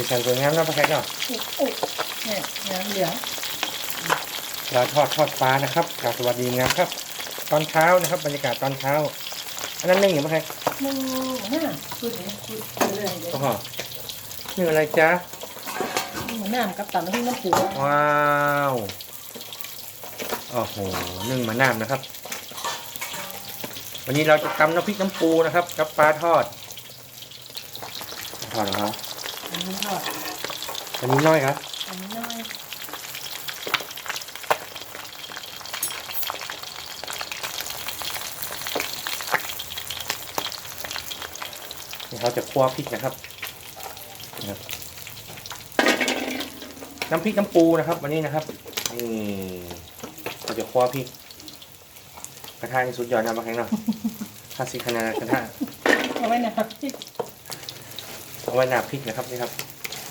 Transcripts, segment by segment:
สีสันสวยงามเนาะป้าแขกเนาะอุ๊ยอุ๊ยเนี่ยน้ำเหลืองเราทอดทอดปลานะครับกราบสวัสดีงามครับ ตอนเช้านะครับ บรรยากาศตอนเช้า อันนั้นนึ่งอยู่ป้าแขกหนึ่งห้าพูดเลยพูดไปเลยเดี๋ยวโอ้โหนึ่งอะไรจ๊ะเหมือนน้ำกับตำน้ำพริกน้ำปูว้าวโอ้โหนึ่งมะนาวนะครับ วันนี้เราจะตำน้ำพริกน้ำปูนะครับ กับปลาทอดทอดเหรอครับ อันนี้ทอดอันนี้น้อยครับอันนี้น้อยนี่เขาจะคั่วพริกนะครับ น้ำพริกน้ำปูนะครับ วันนี้นะครับนี่เราจะคั่วพริกกระทะนี่สุดยอดนะบางครั้งเนาะคลาสสิกขนาดกระทะเอาไว้นะครับที่ เอาไว้หนาบพริกนะครับนี่ครับ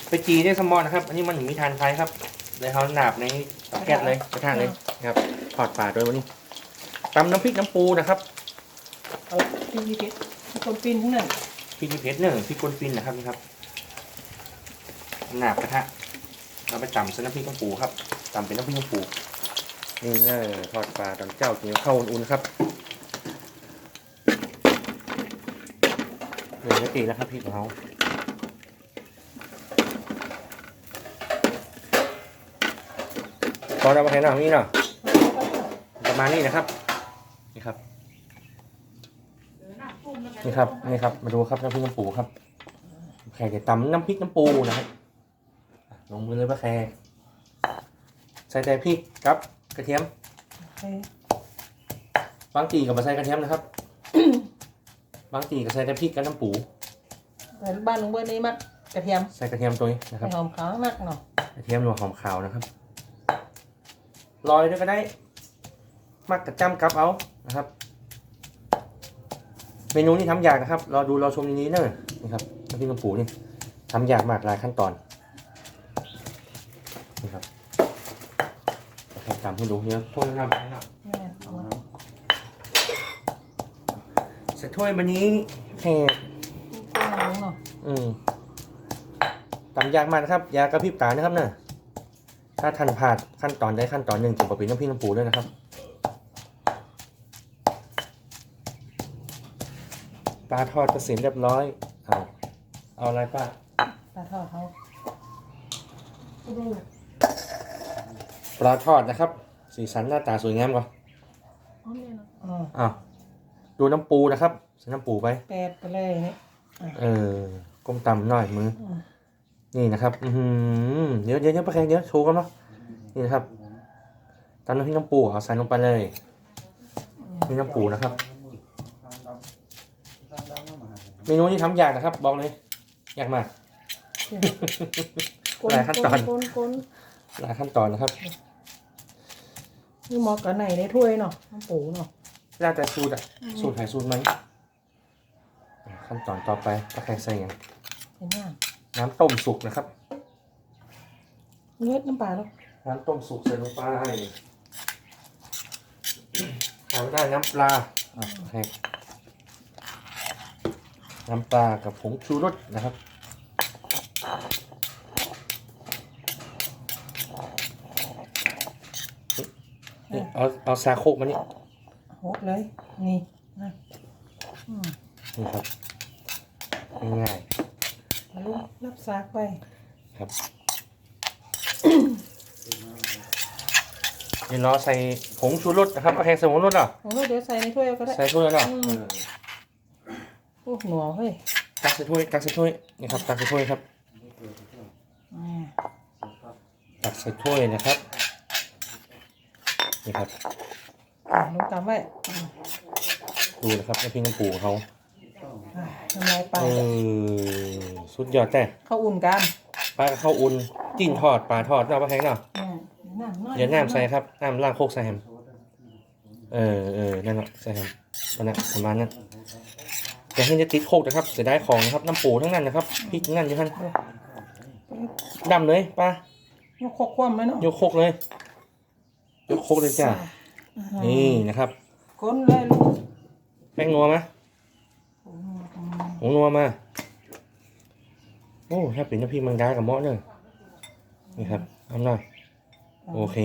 ไปจีด้วยสมอนะครับ อันนี้มันถึงมีทานไฟครับเลยเขาหนาบในเตาแก๊สเลยกระทะเลยนะครับทอดปลาด้วยวันนี้ตำน้ำพริกน้ำปูนะครับเอาที่ยี่สิบที่คนปีนทั้งนั้นพริกมีเพชรหนึ่งพริกกวนฟินนะครับนี่ครับหนาบกระทะเราไปตำใส่น้ำพริกน้ำปูครับตำเป็นน้ำพริกน้ำปูนี่เนอทอดปลาตอนเจ้ากินข้าวอุ่นๆครับหนึ่งนาทีแล้วครับพริกของเขา พอเรามาเห็นหน่อยนี่เนาะประมาณนี้นะครับ นี่ครับ นี่ครับ นี่ครับ มาดูครับน้ำพริกน้ำปูครับแขกจะตำน้ำพริกน้ำปูนะครับอะลงมือเลยป้าแขกใส่แต่พริกกับ กระเทียมโอเคบางตีกับมาใส่กระเทียมนะครับบางตีก็ใส่แต่พริกกับน้ำปูแต่บ้านลุงเบิร์ดนี่มักกระเทียมใส่กระเทียมตัวนี้นะคใส่รับหอมขาวนักเนาะกระเทียมหรือว่าหอมขาวนะครับ ลอยด้วยก็ได้มักกระจ้ำกับเอานะครับ เมนูนี้ทำยากนะครับรอดูรอชมในนี้เนอะนี่ครับน้ำพริกน้ำปูนี่ทำยากมากหลายขั้นตอนนี่ครับใครจำให้ดูเนี่ยถ้วยน้ำแม่เอามาใส่ถ้วยวันนี้แขกต้มน้ำเนาะอืมตำยากมากนะครับ ยากระพริบตานะครับเนอะ ถ้าทันพลาดขั้นตอนได้ขั้นตอนหนึ่งจะบอกเป็นน้ำพริกน้ำปูด้วยนะครับ ปลาทอดกระสินเรียบร้อยเอาเอาอะไรป้าปลาทอดเขาปลาทอดนะครับ สีสันหน้าตาสวยงามก่อนอ๋ออ้าวดูน้ำปูนะครับใส่น้ำปูไปแปดไปเลยเนี่ยเออก้มต่ำหน่อยมืออืม นี่นะครับอือหือเดี๋ยวเดี๋ยวเดี๋ยวไปแข่งเดี๋ยวโชว์กันเนาะนี่นะครับตำน้ำพริกน้ำปูเอาใส่ลงไปเลยนี่น้ำปูนะครับ เมนูนี้ทำยากนะครับ บอกเลยยากมากหลายขั้นตอนกนกนหลายขั้นตอนนะครับนี่หมอกับไหนในถ้วยเนาะน้ำปูเนาะแล้วแต่สูตรอะสูตรไหนสูตรมันอะขั้นตอนต่อไปตะไคร้ใส่หยังเห็นไหม น้ำต้มสุกนะครับเนื้อน้ำปลาเนาะน้ำต้มสุกใส่ลงไปหาไม่ได้น้ำปลาอะโอเคน้ำปลากับผงชูรสนะครับนี่เอาเอาซาโคกมานี่โหดเลย นี่นะอืมนี่ครับง่ายมา ลูกรับซากไปๆครับ เดี๋ยวรอใส่ผงชูรสนะครับเอาแค่ใส่ผงชูรสเหรอของเราเดี๋ยวใส่ในถ้วยเอาก็ได้ใส่ถ้วยแล้วเหรออืมเออโอ้หนัวเฮ้ยตักใส่ถ้วยตักใส่ถ้วยนี่ครับตักใส่ถ้วยครับ อ่าตักใส่ถ้วยนะครับ นี่ครับอ่าลูกตามไว้อืมดูนะครับน้ำพริกน้ำปูของเขาอ่าทำลายไปเออ สุดยอดแต่เข้าอุ่นกันปลาข้าวอุ่นจิ้นทอดปลาทอดเนาะปลาแพงเนาะอ่าน้ำน้อยเดี๋ยวน้ำใส่ครับน้ำล่างโคกใส่แฮมเออเออนั่นแหละใส่แฮมประมาณประมาณนั้นอย่าให้จะติดโคกนะครับเสียดายของนะครับน้ำปูทั้งนั้นนะครับพริกทั้งนั้นอยู่ท่านดำเลยป้ายกคกคว่ำไหมเนาะยกโคกเลยยกโคกเลยจ้าอ่านี่นะครับก้นเลยลูกแป้งนัวไหมอืมอืมหงนัวมา โอ้ถ้าเป็นน้ำพริกแมงดากับเหมาะเนอะนี่ครับเอาหน่อยโอเค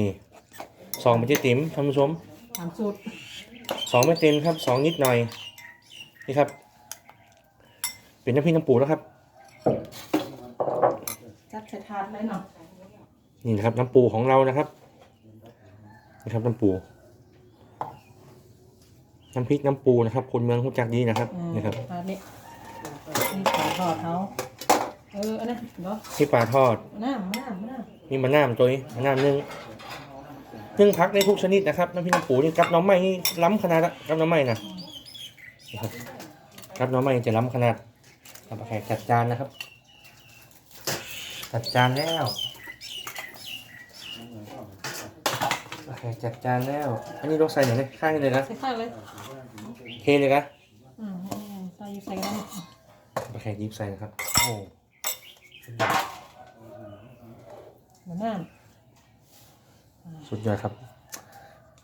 สองไม่ใช่ติ๋มท่านผู้ชมตามสูตรสองไม่เต็มครับสองนิดหน่อยนี่ครับ เป็นน้ำพริกน้ำปูแล้วครับ จัดใส่ถาดเลยเนาะนี่นะครับน้ำปูของเรานะครับนี่ครับน้ำปูน้ำพริกน้ำปูนะครับ คนเมืองรู้จักดีนะครับอืมนี่ครับถาดนี้นี่ปลาทอดเขา เอออันนั้นเนาะที่ปลาทอดน้ำน้ำน้นี่มะนาวตัวนี้มะนาวนึ่งนึ่งพักได้ทุกชนิดนะครับน้ำพริกน้ำปูนี่กับน้องใหม่นี่ล้ำขนาดละกับน้องใหม่นะนี่ครับกับน้องใหม่จะล้ำขนาดเอาไปแขกจัดจานนะครับ จัดจานแล้วโอเคจัดจานแล้ว อันนี้ต้องใส่ไหนเลยข้างนี้เลยนะำใส่ข้าวเลยเทเลยนะอืมอืมใส่ใส่กันได้โอเคยิบใส่นะครับโอ้เหมือนน้สุดยอดครับ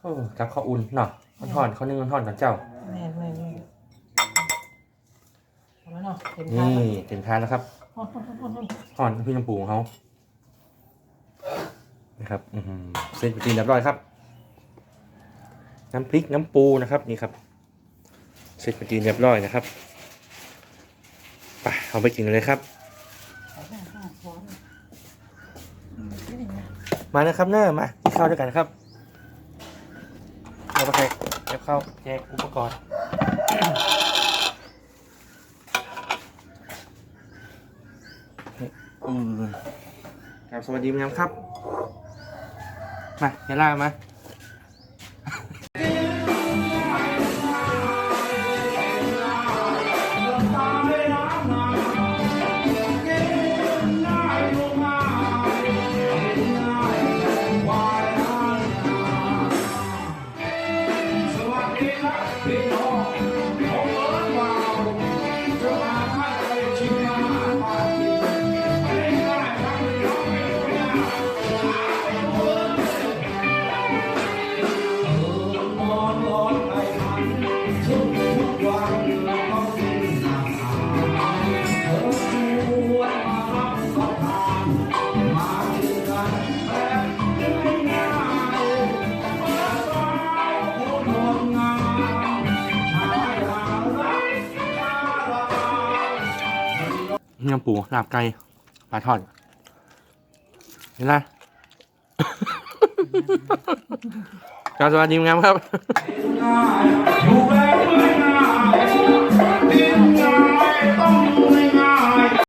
โอ้กับข้าวอุ่นเนาะมันทอดข้าวนึ่งมันทอดกับเจ้าแม่แม่แม่เอาแล้วเนาะเต็มถานี่เต็มทานนะครับฮอนฮอนฮอนฮอนทอดพี่น้ำปูของเขานะครับเสร็จไปกินเรียบร้อยครับ น้ำพริกน้ำปูนะครับนี่ครับเสร็จไปกินเรียบร้อยนะครับไปเอาไปกินเลยครับ มานะครับเนอร์มากินข้าวด้วยกันครับเอาไปแขกเก็บข้าวแยกอุปกรณ์อืมครับสวัสดีมั้ยครับ มาอย่าล่ามา เนื้อปูลาบไก่ปลาทอดเห็นไหมกาสวัสดีงามครับอยู่แบบไม่นานดินใจต้องอยู่ใน